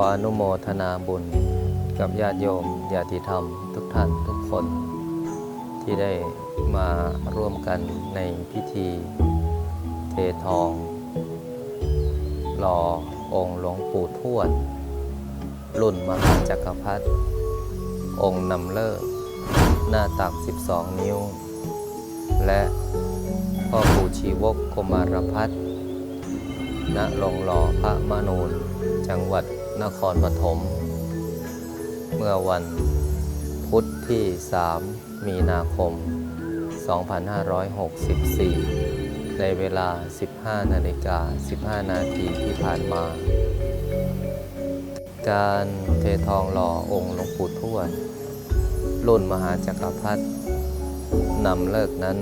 ออนุโมทนาบุญ กับญาติโยมญาติธรรม ทุกท่านทุกคน ที่ได้มาร่วมกันในพิธี เททอง หล่อองค์หลวงปู่ทวด รุ่นมหาจักรพรรดิองค์นำเลิศหน้าตัก 12 นิ้ว และพ่อปู่ชีวกกมารพัฒน์ณลงหล่อพระมนูนจังหวัด นครปฐม เมื่อวันพุธที่ 3 มีนาคม 2564 ในเวลา 15 นาฬิกา 15 นาทีที่ผ่านมา การเททองหล่อองค์หลวงปู่ทวด รุ่นมหาจักรพรรดินำเลิกนั้น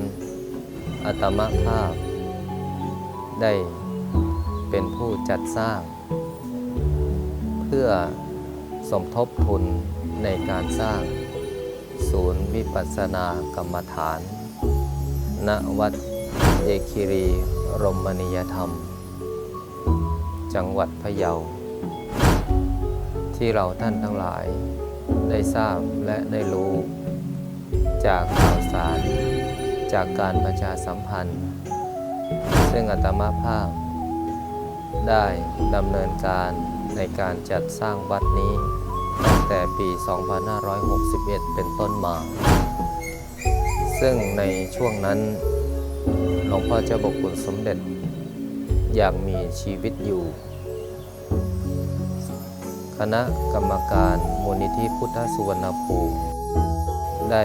อัตมภาพ ได้เป็นผู้จัดสร้าง เพื่อสมทบทุนในการสร้างศูนย์วิปัสสนากรรมฐาน ณ วัดเอคิรีรมณียธรรม จังหวัดพะเยา ที่เราท่านทั้งหลายได้ทราบและได้รู้ จากข่าวสาร จากการประชาสัมพันธ์ ซึ่งอาตมาภาพ ได้ดำเนินการ ในการจัดสร้างวัดนี้ ตั้งแต่ปี 2561 เป็นต้นมา ซึ่งในช่วงนั้นหลวงพ่อเจ้าบกคุณสมเด็จยังมีชีวิตอยู่ คณะกรรมการมูลนิธิพุทธสุวรรณภูมิได้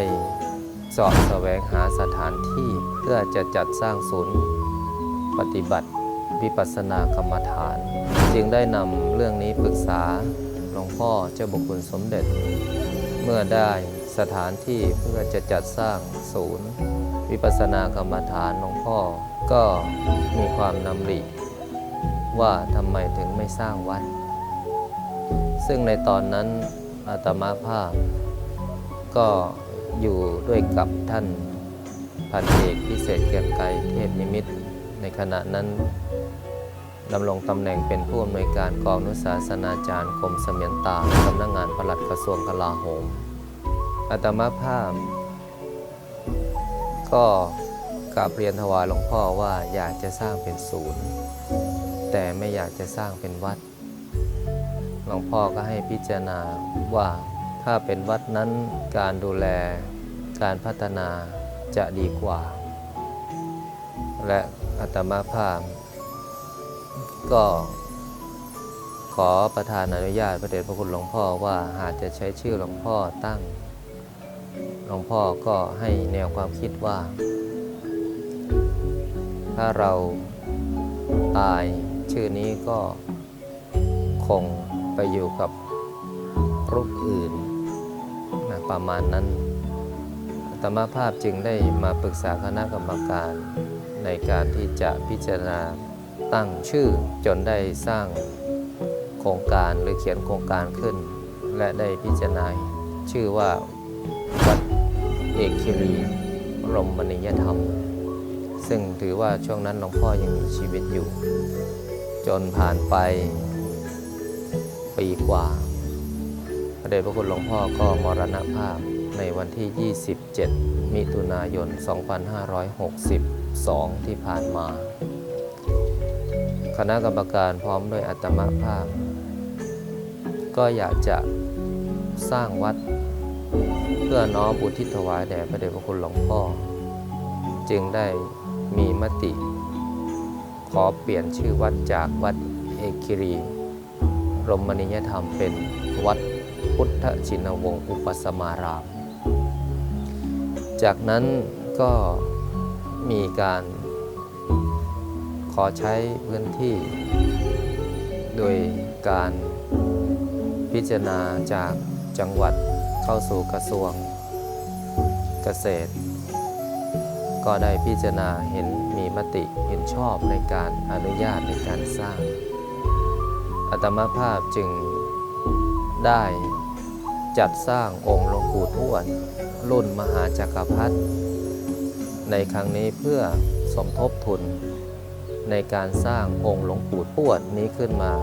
เสาะแสวงหาสถานที่เพื่อจะจัดสร้างศูนย์ ปฏิบัติวิปัสสนากรรมฐาน จึงได้นำเรื่องนี้ปรึกษาหลวงพ่อเจ้าบุคุณสมเด็จ เมื่อได้สถานที่เพื่อจะจัดสร้างศูนย์ วิปัสสนากรรมฐานหลวงพ่อก็มีความนำริว่าทำไมถึงไม่สร้างวัด ซึ่งในตอนนั้นอาตมาภาพ ก็อยู่ด้วยกับท่านพันเอกพิเศษเกียงไกรเทพนิมิต ในขณะนั้น ดำรงตำแหน่งเป็นผู้อำนวยการกองนุศาสนาจารย์กรมเสมียนตาสำนักงานปลัดกระทรวงกลาโหมอาตมาภาพ ก็กราบเรียนถวายหลวงพ่อว่าอยากจะสร้างเป็นศูนย์ แต่ไม่อยากจะสร้างเป็นวัด หลวงพ่อก็ให้พิจารณาว่าถ้าเป็นวัดนั้นการดูแลการพัฒนาจะดีกว่า และอาตมาภาพ ก็ขอประธานอนุญาตพระเดชพระคุณหลวงพ่อว่าหากจะใช้ชื่อหลวงพ่อตั้ง หลวงพ่อก็ให้แนวความคิดว่า ถ้าเราตายชื่อนี้ก็คงไปอยู่กับรูปอื่นนะประมาณนั้นอาตมภาพจึงได้มาปรึกษาคณะกรรมการในการที่จะพิจารณา ตั้งชื่อจนได้สร้างโครงการหรือเขียนโครงการขึ้น และได้พิจารณาชื่อว่าวัดเอกคิรีรมณียธรรม ซึ่งถือว่าช่วงนั้นหลวงพ่อยังมีชีวิตอยู่ จนผ่านไปปีกว่า พระเดชพระคุณหลวงพ่อก็มรณภาพในวันที่ 27 มิถุนายน 2562 ที่ผ่านมา คณะกรรมการพร้อมด้วยอัตมาภาพ ก็อยากจะสร้างวัด เพื่อน้อมอุทิศถวายแด่พระเดชพระคุณหลวงพ่อ จึงได้มีมติ ขอเปลี่ยนชื่อวัดจากวัดเอกิรีรมณียธรรมเป็นวัดพุทธชินวงศ์อุปสมาราม จากนั้นก็มีการ ขอใช้พื้นที่ โดยการพิจารณาจากจังหวัดเข้าสู่กระทรวงเกษตร ก็ได้พิจารณาเห็นมีมติเห็นชอบในการอนุญาตในการสร้างอัตมาภาพจึงได้จัดสร้างองค์หลวงปู่ทวดรุ่นมหาจักรพรรดิในครั้งนี้เพื่อสมทบทุน ในการสร้างองค์หลวงปู่ทวดนี้ขึ้นมา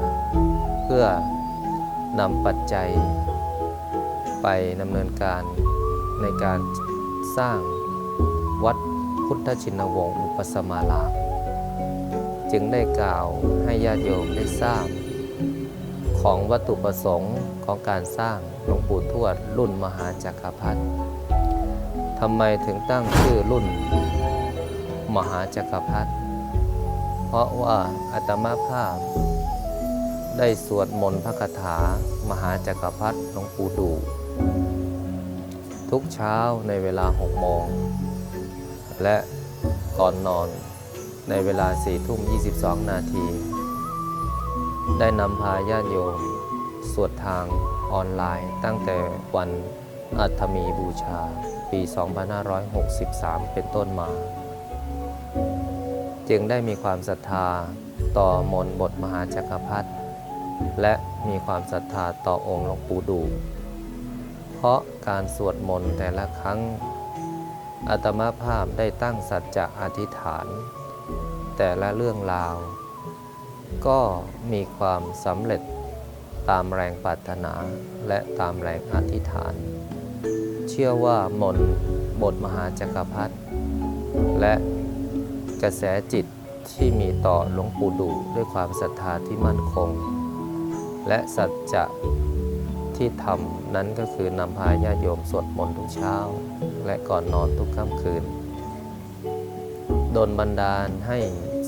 เพื่อนำปัจจัย ไปดำเนินการในการสร้างวัดพุทธชินวงศ์อุปสมารามจึงได้กล่าวให้ญาติโยมได้ทราบ ของวัตถุประสงค์ของการสร้างหลวงปู่ทวดรุ่นมหาจักรพรรดิทำไมถึงตั้งชื่อรุ่น มหาจักรพรรดิ เพราะว่าอาตมาภาพ ได้สวดมนต์พระคาถา มหาจักรพรรดิหลวงปู่ดู ทุกเช้าในเวลาหกโมง และก่อนนอนในเวลา4ทุ่ม22 นาที ได้นำพาญาติโยม สวดทางออนไลน์ตั้งแต่วันอัฐมีบูชาปี 2563 เป็นต้นมา จึงได้มีความศรัทธาต่อมนบทมหาจักรพรรดิและมีความศรัทธาต่อองค์หลวงปู่ดูเพราะการสวดมนต์แต่ละครั้งอาตมาภาพได้ตั้งสัจจะอธิษฐาน แต่ละเรื่องราว ก็มีความสำเร็จตามแรงปรารถนาและตามแรงอธิษฐาน เชื่อว่ามนบทมหาจักรพรรดิและ กระแสจิตที่มีต่อหลวงปู่ดูด้วยความศรัทธาที่มั่นคง และสัจจะที่ทำนั้นก็คือนำพาญาติโยมสวดมนต์ทุกเช้า และก่อนนอนทุกค่ำคืนโดนบันดาลให้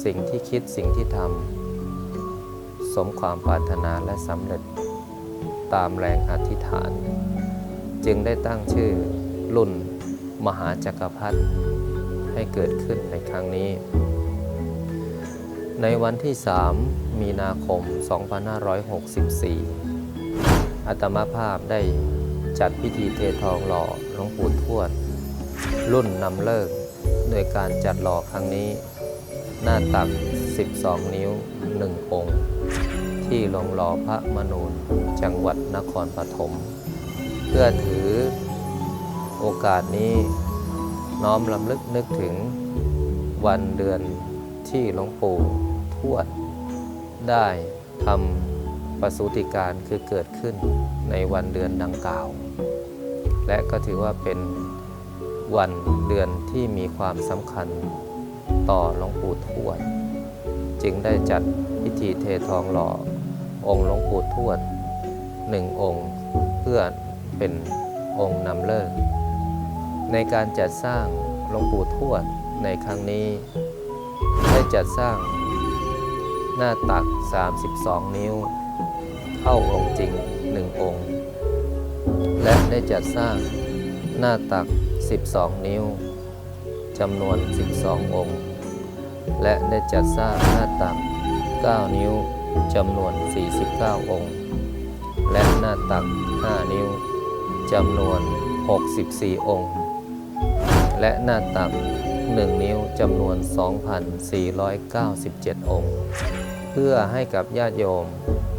สิ่งที่คิดสิ่งที่ทำสมความปรารถนาและสำเร็จตามแรงอธิษฐาน จึงได้ตั้งชื่อรุ่นมหาจักรพรรดิ ให้เกิดขึ้นในครั้งนี้ ในวันที่ 3 มีนาคม 2564อาตมาภาพได้จัดพิธีเททองหล่อหลวงปู่ทวด รุ่นนำเลิกโดยการจัดหล่อครั้งนี้ หน้าตัก 12 นิ้ว 1 องค์ ที่ลงหล่อพระมนูญจังหวัดนครปฐม เพื่อถือโอกาสนี้ น้อมลำลึกนึกถึงวันเดือนที่หลวงปู่ทวด ได้ทำประสูติการคือเกิดขึ้นในวันเดือนดังกล่าว และก็ถือว่าเป็นวันเดือนที่มีความสำคัญต่อหลวงปู่ทวด จึงได้จัดพิธีเททองหล่อองค์หลวงปู่ทวดหนึ่งองค์เพื่อเป็นองค์นำเลิก ในการจัดสร้างหลวงปู่ทวดในครั้งนี้ ได้จัดสร้างหน้าตัก 32 นิ้ว เท่าองค์จริง 1 องค์ และได้จัดสร้างหน้าตัก 12 นิ้วจำนวน 12 องค์ และได้จัดสร้างหน้าตัก 9 นิ้วจำนวน 49 องค์ และหน้าตัก 5 นิ้วจำนวน 64 องค์ และหน้าตัก 1 นิ้วจำนวน 2,497 องค์ เพื่อให้กับญาติโยม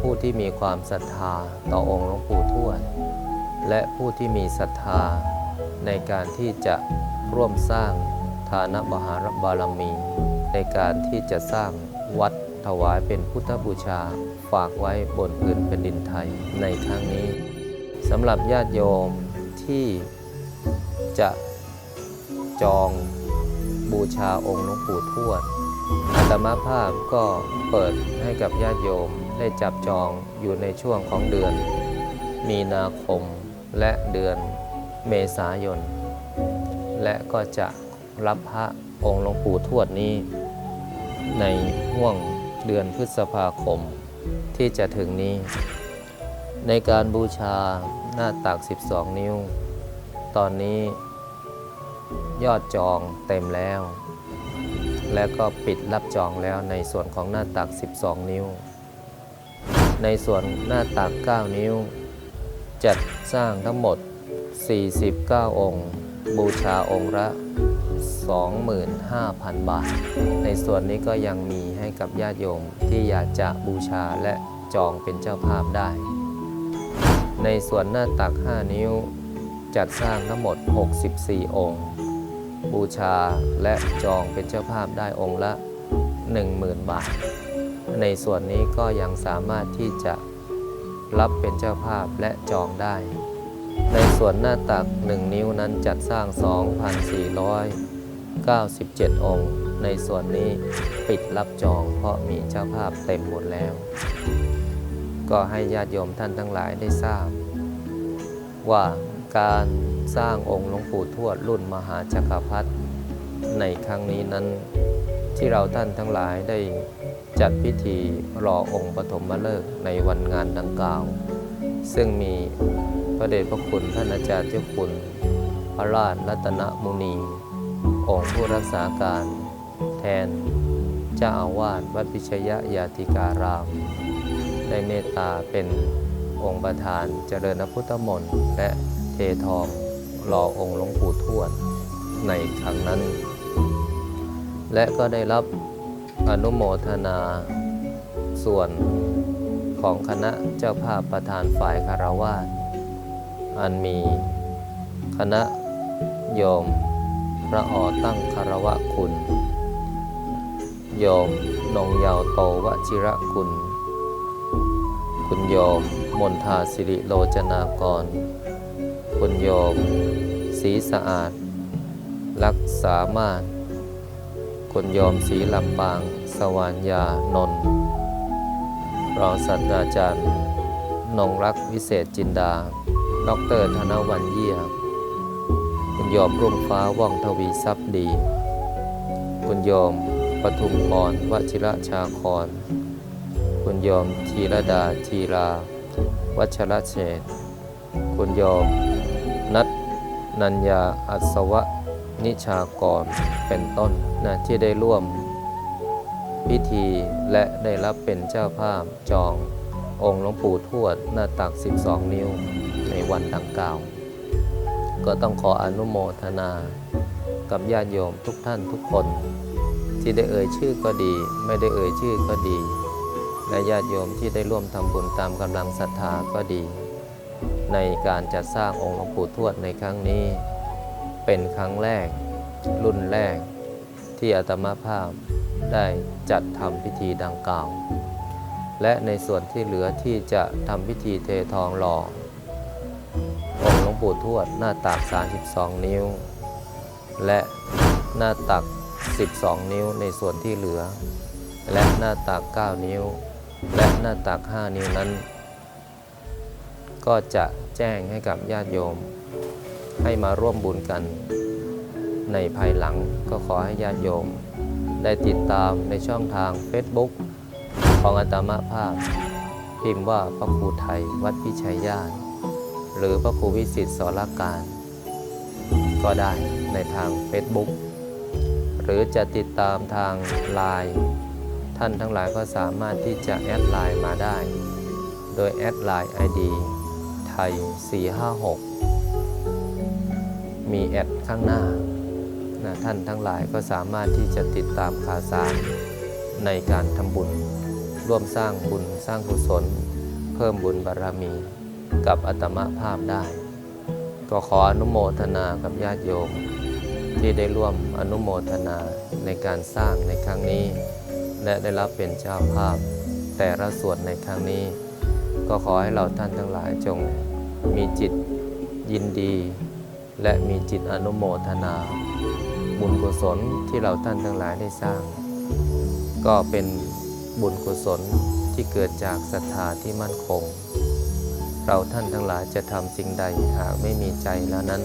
ผู้ที่มีความศรัทธาต่อองค์หลวงปู่ทวด และผู้ที่มีศรัทธาในการที่จะร่วมสร้างฐานบหารบารมี ในการที่จะสร้างวัดถวายเป็นพุทธบูชาฝากไว้บนพื้นแผ่นดินไทยในครั้งนี้สำหรับญาติโยมที่จะ จองบูชาองค์หลวงปู่ทวดอาตมาภาพก็เปิดให้กับญาติโยมได้จับจองอยู่ในช่วงของเดือน มีนาคมและเดือนเมษายน และก็จะรับพระองค์หลวงปู่ทวดนี้ ในห่วงเดือนพฤษภาคมที่จะถึงนี้ ในการบูชาหน้าตัก 12 นิ้ว ตอนนี้ ยอดจองเต็มแล้ว และก็ปิดรับจองแล้วในส่วนของหน้าตัก 12 นิ้ว ในส่วนหน้าตัก 9 นิ้ว จัดสร้างทั้งหมด 49 องค์ บูชาองค์ละ25,000 บาท ในส่วนนี้ก็ยังมีให้กับญาติโยมที่อยากจะบูชาและจองเป็นเจ้าภาพได้ ในส่วนหน้าตัก 5 นิ้ว จัดสร้างทั้งหมด 64 องค์ บูชาและจองเป็นเจ้าภาพได้องค์ละ 10,000 บาท ในส่วนนี้ก็ยังสามารถที่จะรับเป็นเจ้าภาพและจองได้ ในส่วนหน้าตัก 1 นิ้วนั้นจัดสร้าง 2,497 องค์ ในส่วนนี้ปิดรับจองเพราะมีเจ้าภาพเต็มหมดแล้ว ก็ให้ญาติโยมท่านทั้งหลายได้ทราบว่า การสร้างองค์หลวงปู่ทวดรุ่นมหาจักรพรรดิในครั้งนี้นั้นที่เราท่านทั้งหลายได้จัดพิธีรอองค์ปฐมฤกษ์ในวันงานดังกล่าว ซึ่งมีพระเดชพระคุณท่านอาจารย์เจ้าคุณ พระราชรัตนมุนี องค์ผู้รักษาการ แทนเจ้าอาวาสวัดพิชยยาติการาม ได้เมตตาเป็นองค์ประธานเจริญพุทธมนต์และ เททองรอองค์หลวงปู่ทวดในครั้งนั้น และก็ได้รับอนุโมทนาส่วนของคณะเจ้าภาพประธานฝ่ายคารวาสอันมีคณะโยมพระออตั้งคารวะคุณ โยมนงยาวโตวชิระคุณ คุณโยมมนทาสิริโลจนากร คุณโยมศรีสะอาด รักษามารถ คุณโยมศรีลำปาง สวรรยานนท์รองศาสตราจารย์นงรักวิเศษจินดาดอกเตอรธนวันเยี่ยมคุณโยมรุ่งฟ้าว่องทวีทรัพย์ดี คุณโยมปทุมพรวชิระชาคร คุณโยมธีรดาธีรา วัชรเชษคุณโยม นัญญาอัศวะนิชากรเป็นต้นนะที่ได้ร่วมพิธีและได้รับเป็นเจ้าภาพจององค์หลวงปู่ทวดหน้าตัก 12 นิ้วในวันดังกล่าว ก็ต้องขออนุโมทนากับญาติโยมทุกท่านทุกคน ที่ได้เอ่ยชื่อก็ดี ไม่ได้เอ่ยชื่อก็ดี และญาติโยมที่ได้ร่วมทำบุญตามกำลังศรัทธาก็ดี ในการจัดสร้างองค์หลวงปู่ทวดในครั้งนี้ เป็นครั้งแรก รุ่นแรก ที่อาตมาภาพได้จัดทำพิธีดังกล่าว และในส่วนที่เหลือที่จะทำพิธีเททองหล่อองค์หลวงปู่ทวดหน้าตัก 32 นิ้ว และหน้าตัก 12 นิ้วในส่วนที่เหลือ และหน้าตัก 9 นิ้ว และหน้าตัก 5 นิ้วนั้น ก็จะแจ้งให้กับญาติโยม ให้มาร่วมบุญกัน ในภายหลังก็ขอให้ญาติโยม ได้ติดตามในช่องทาง Facebook ของอาตมาภาพ พิมพ์ว่าพระครูไทยวัดพิชัยญาติ หรือพระครูวิสิตสรการ ก็ได้ในทาง Facebook หรือจะติดตามทางไลน์ท่านทั้งหลายก็สามารถที่จะแอดไลน์มาได้ โดยแอดไลน์ ID ไทย 456 มีแอดข้างหน้านะท่านทั้งหลายก็สามารถที่จะติดตามข่าวสารในการทำบุญ ร่วมสร้างบุญสร้างกุศล เพิ่มบุญบารรมีกับอัตมภาพได้ ก็ขออนุโมทนากับญาติโยม ที่ได้ร่วมอนุโมทนาในการสร้างในครั้งนี้ และได้รับเป็นเจ้าภาพแต่ละส่วนในครั้งนี้ ก็ขอให้เราท่านทั้งหลายจงมีจิตยินดี และมีจิตอนุโมทนา บุญกุศลที่เราท่านทั้งหลายได้สร้าง ก็เป็นบุญกุศลที่เกิดจากศรัทธาที่มั่นคง เราท่านทั้งหลายจะทำสิ่งใดหากไม่มีใจแล้วนั้น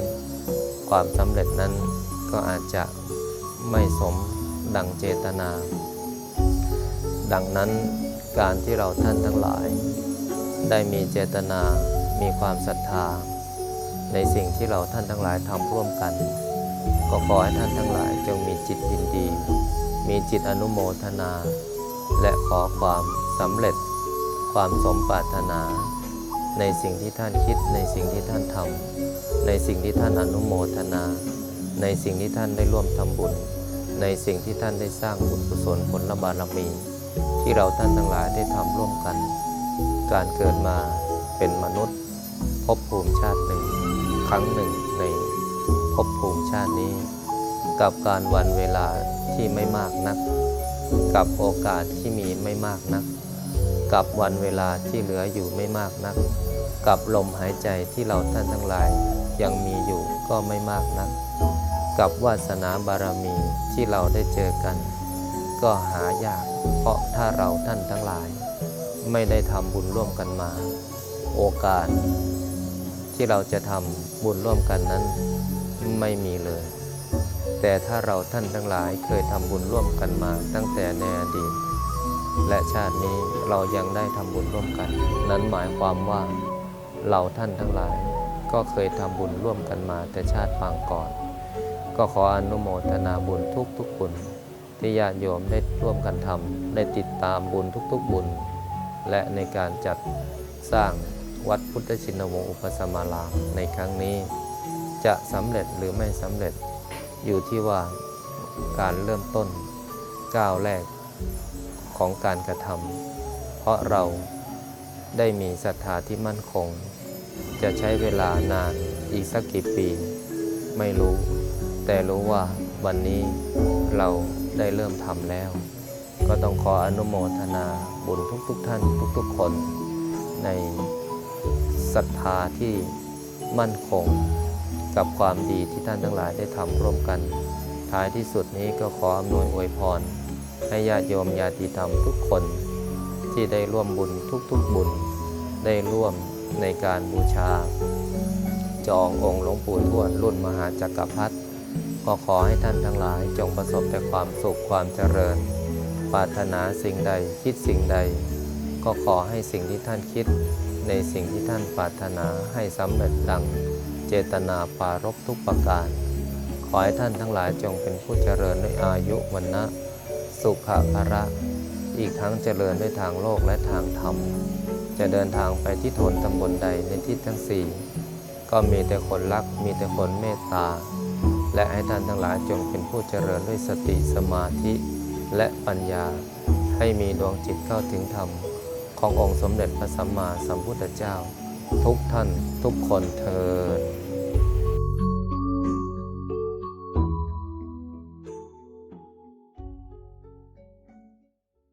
ความสำเร็จนั้นก็อาจจะไม่สมดังเจตนา ดังนั้นการที่เราท่านทั้งหลาย ได้มีเจตนา มีความศรัทธา ในสิ่งที่เราท่านทั้งหลายทำร่วมกัน ก็ขอให้ท่านทั้งหลายจงมีจิตยินดี มีจิตอนุโมทนา และขอความสำเร็จ ความสมปรารถนา ในสิ่งที่ท่านคิด ในสิ่งที่ท่านทำในสิ่งที่ท่านอนุโมทนา ในสิ่งที่ท่านได้ร่วมทำบุญ ในสิ่งที่ท่านได้สร้างบุญกุศลผลบารมี ที่เราท่านทั้งหลายได้ทำร่วมกัน การเกิดมาเป็นมนุษย์ภพภูมิชาติหนึ่ง ครั้งหนึ่งในภพภูมิชาตินี้ กับการวันเวลาที่ไม่มากนัก กับโอกาสที่มีไม่มากนัก กับวันเวลาที่เหลืออยู่ไม่มากนัก กับลมหายใจที่เราท่านทั้งหลายยังมีอยู่ก็ไม่มากนัก กับวาสนาบารมีที่เราได้เจอกัน ก็หายากเพราะถ้าเราท่านทั้งหลาย ไม่ได้ทำบุญร่วมกันมา โอกาส ที่เราจะทำบุญร่วมกันนั้นไม่มีเลย แต่ถ้าเราท่านทั้งหลายเคยทำบุญร่วมกันมาตั้งแต่ในอดีต และชาตินี้เรายังได้ทำบุญร่วมกัน นั้นหมายความว่าเราท่านทั้งหลายก็เคยทำบุญร่วมกันมาแต่ชาติปางก่อน ก็ขออนุโมทนาบุญทุกทุกๆบุญที่ญาติโยมได้ร่วมกันทำได้ติดตามบุญทุกๆบุญ และในการจัดสร้างวัดพุทธชินวงศ์อุปสมารามในครั้งนี้ จะสำเร็จหรือไม่สำเร็จอยู่ที่ว่าการเริ่มต้นก้าวแรกของการกระทำเพราะเราได้มีศรัทธาที่มั่นคง จะใช้เวลานานอีกสักกี่ปี ไม่รู้ แต่รู้ว่าวันนี้เราได้เริ่มทำแล้ว ก็ต้องขออนุโมทนาบุญทุกๆทท่านทุกๆคนในศรัทธาที่มั่นคงกับความดีที่ท่านทั้งหลายได้ทำร่วมกัน ท้ายที่สุดนี้ก็ขออำนวยอวยพร ให้ญาติโยมญาติธรรมทุกคนที่ได้ร่วมบุญทุกๆบุญ ได้ร่วมในการบูชา จององค์หลวงปู่ทวดรุ่นมหาจักรพรรดิก็ขอให้ท่านทั้งหลายจงประสบแต่ความสุขความเจริญ ปรารถนาสิ่งใดคิดสิ่งใด ก็ขอให้สิ่งที่ท่านคิด ในสิ่งที่ท่านปรารถนาให้สำเร็จดังเจตนาปารบทุกประการ ขอให้ท่านทั้งหลายจงเป็นผู้เจริญด้วยอายุวันนะสุขภาระ อีกทั้งเจริญด้วยทางโลกและทางธรรม จะเดินทางไปที่ทนตำบลใดในทิศทั้งสี่ก็มีแต่คนรักมีแต่คนเมตตา และให้ท่านทั้งหลายจงเป็นผู้เจริญด้วยสติสมาธิ และปัญญาให้มีดวงจิตเข้าถึงธรรม ขององค์สมเด็จพระสัมมาสัมพุทธเจ้า ทุกท่านทุกคนเทอ